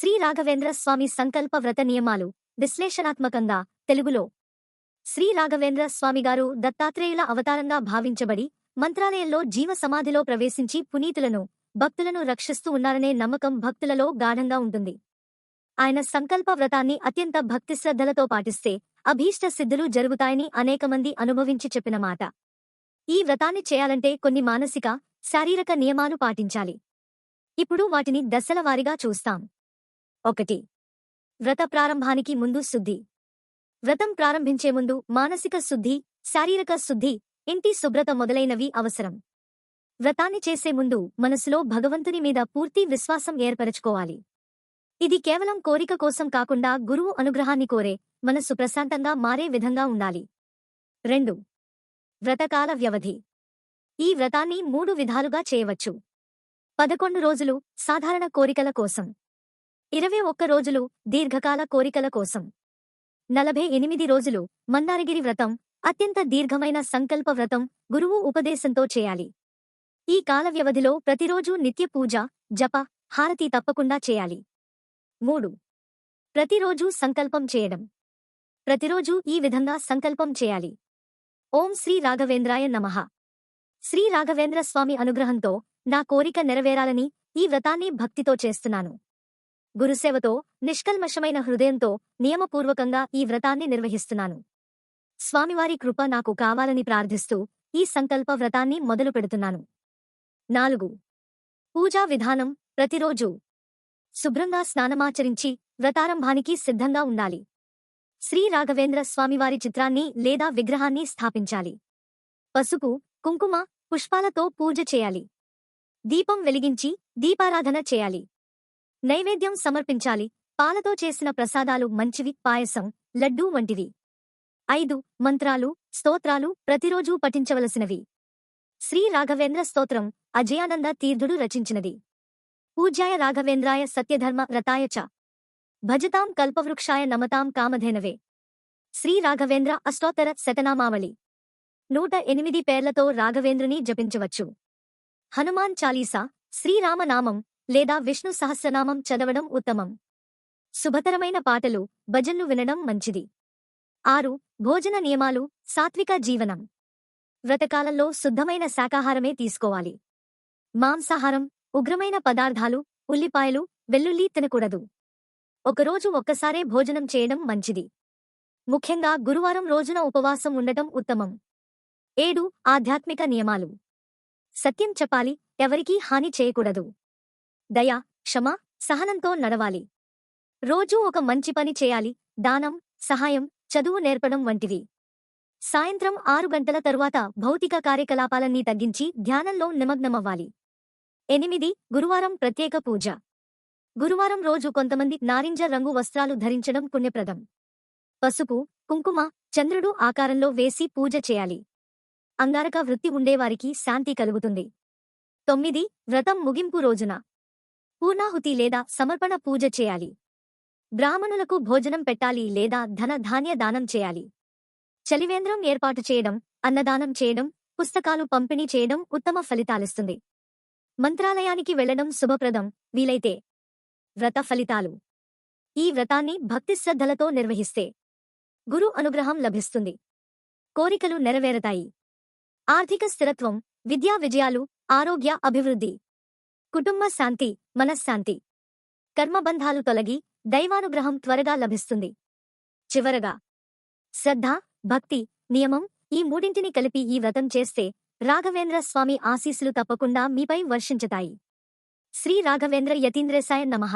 శ్రీ రాఘవేంద్ర స్వామి సంకల్ప వ్రత నియమాలు విశ్లేషణాత్మకంగా తెలుగులో. శ్రీ రాఘవేంద్ర స్వామిగారు దత్తాత్రేయుల అవతారంగా భావించబడి మంత్రాలయంలో జీవ సమాధిలో ప్రవేశించి పునీతులను భక్తులను రక్షిస్తూ ఉన్నారనే నమ్మకం భక్తులలో గాఢంగా ఉంటుంది. ఆయన సంకల్ప వ్రతాన్ని అత్యంత భక్తి శ్రద్ధలతో పాటిస్తే అభీష్ట సిద్ధులు జరుగుతాయని అనేకమంది అనుభవించి చెప్పిన మాట. ఈ వ్రతాన్ని చేయాలంటే కొన్ని మానసిక శారీరక నియమాలు పాటించాలి. ఇప్పుడు వాటిని దశలవారీగా చూస్తాం. ఒకటి. వ్రత ప్రారంభానికి ముందు శుద్ధి. వ్రతం ప్రారంభించే ముందు మానసిక శుద్ధి శారీరక శుద్ధి ఇంటి శుభ్రత మొదలైనవి అవసరం. వ్రతాన్ని చేసే ముందు మనసులో భగవంతుని మీద పూర్తి విశ్వాసం ఏర్పరచుకోవాలి. ఇది కేవలం కోరిక కోసం కాకుండా గురువు అనుగ్రహాన్ని కోరే మనస్సు ప్రశాంతంగా మారే విధంగా ఉండాలి. రెండు. వ్రతకాల వ్యవధి. ఈ వ్రతాన్ని మూడు విధాలుగా చేయవచ్చు. పదకొండు రోజులు సాధారణ కోరికల కోసం. ఇరవై ఒక్క రోజులు దీర్ఘకాల కోరికల కోసం. నలభై ఎనిమిది రోజులు మందారగిరి వ్రతం అత్యంత దీర్ఘమైన సంకల్ప వ్రతం గురువు ఉపదేశంతో చేయాలి. ఈ కాల వ్యవధిలో ప్రతిరోజూ నిత్య పూజ జప హారతి తప్పకుండా చేయాలి. మూడు. ప్రతిరోజూ సంకల్పం చేయడం. ప్రతిరోజూ ఈ విధంగా సంకల్పం చేయాలి. ఓం శ్రీ రాఘవేంద్రాయ నమః. శ్రీ రాఘవేంద్ర స్వామి అనుగ్రహంతో నా కోరిక నెరవేరాలని ఈ వ్రతాన్ని భక్తితో చేస్తున్నాను. గురుసేవతో నిష్కల్మషమైన హృదయంతో నియమపూర్వకంగా ఈ వ్రతాన్ని నిర్వహిస్తున్నాను. స్వామివారి కృప నాకు కావాలని ప్రార్థిస్తూ ఈ సంకల్ప వ్రతాన్ని మొదలు పెడుతున్నాను. నాలుగు. పూజా విధానం ప్రతిరోజూ శుభ్రంగా స్నానమాచరించి వ్రతారంభానికి సిద్ధంగా ఉండాలి. శ్రీ రాఘవేంద్ర స్వామివారి చిత్రాన్ని లేదా విగ్రహాన్ని స్థాపించాలి. పసుపు కుంకుమ పుష్పాలతో పూజ చేయాలి. దీపం వెలిగించి దీపారాధన చేయాలి. నైవేద్యం సమర్పించాలి. పాలతో చేసిన ప్రసాదాలు మంచివి పాయసం లడ్డూ వంటివి. ఐదు మంత్రాలు స్తోత్రాలు ప్రతిరోజూ పఠించవలసినవి. శ్రీ రాఘవేంద్ర స్తోత్రం అజయానంద తీర్థుడు రచించినది. పూజ్యాయ రాఘవేంద్రాయ సత్యధర్మ రతాయ చ. భజతాం కల్పవృక్షాయ నమతాం కామధేనవే. శ్రీ రాఘవేంద్ర అష్టోత్తర శతనామావళి. నూట ఎనిమిది పేర్లతో రాఘవేంద్రుని జపించవచ్చు. హనుమాన్ చాలీసా శ్రీరామనామం లేదా విష్ణు సహస్రనామం చదవడం ఉత్తమం. శుభతరమైన పాటలు భజన్లు వినడం మంచిది. ఆరు భోజన నియమాలు సాత్విక జీవనం. వ్రతకాలంలో శుద్ధమైన శాకాహారమే తీసుకోవాలి. మాంసాహారం ఉగ్రమైన పదార్థాలు ఉల్లిపాయలు వెల్లుల్లి తినకూడదు. ఒకరోజు ఒక్కసారే భోజనం చేయడం మంచిది. ముఖ్యంగా గురువారం రోజున ఉపవాసం ఉండటం ఉత్తమం. ఏడు ఆధ్యాత్మిక నియమాలు. సత్యం చెప్పాలి ఎవరికీ హాని చేయకూడదు. దయ క్షమ సహనంతో నడవాలి. రోజూ ఒక మంచి పని చేయాలి. దానం సహాయం చదువు నేర్పడం వంటివి. సాయంత్రం ఆరు గంటల తరువాత భౌతిక కార్యకలాపాలన్నీ తగ్గించి ధ్యానంలో నిమగ్నమవ్వాలి. ఎనిమిది గురువారం ప్రత్యేక పూజ. గురువారం రోజు కొంతమంది నారింజ రంగు వస్త్రాలు ధరించడం పుణ్యప్రదం. పసుపు కుంకుమ చంద్రుడు ఆకారంలో వేసి పూజ చేయాలి. అంగారక వృత్తి ఉండేవారికి శాంతి కలుగుతుంది. తొమ్మిది వ్రతం ముగింపు రోజున. పూర్ణాహుతి లేదా సమర్పణ పూజ చేయాలి. బ్రాహ్మణులకు భోజనం పెట్టాలి లేదా ధన ధాన్య దానం చేయాలి. చలివేంద్రం ఏర్పాటు చేయడం అన్నదానం చేయడం పుస్తకాలు పంపిణీ చేయడం ఉత్తమ ఫలితాలిస్తుంది. మంత్రాలయానికి వెళ్ళడం శుభప్రదం వీలైతే. వ్రత ఫలితాలు. ఈ వ్రతాన్ని భక్తి శ్రద్ధలతో నిర్వహిస్తే. గురు అనుగ్రహం లభిస్తుంది. కోరికలు నెరవేరతాయి. ఆర్థిక స్థిరత్వం విద్యా విజయాలు ఆరోగ్య అభివృద్ధి. కుటుంబ శాంతి మనశ్శాంతి. కర్మబంధాలు తొలగి దైవానుగ్రహం త్వరగా లభిస్తుంది. చివరగా శ్రద్ధ భక్తి నియమం ఈ మూడింటిని కలిపి ఈ వ్రతం చేస్తే రాఘవేంద్ర స్వామి ఆశీస్సులు తప్పకుండా మీపై వర్షించతాయి. శ్రీ రాఘవేంద్ర యతీంద్రేశాయ నమః.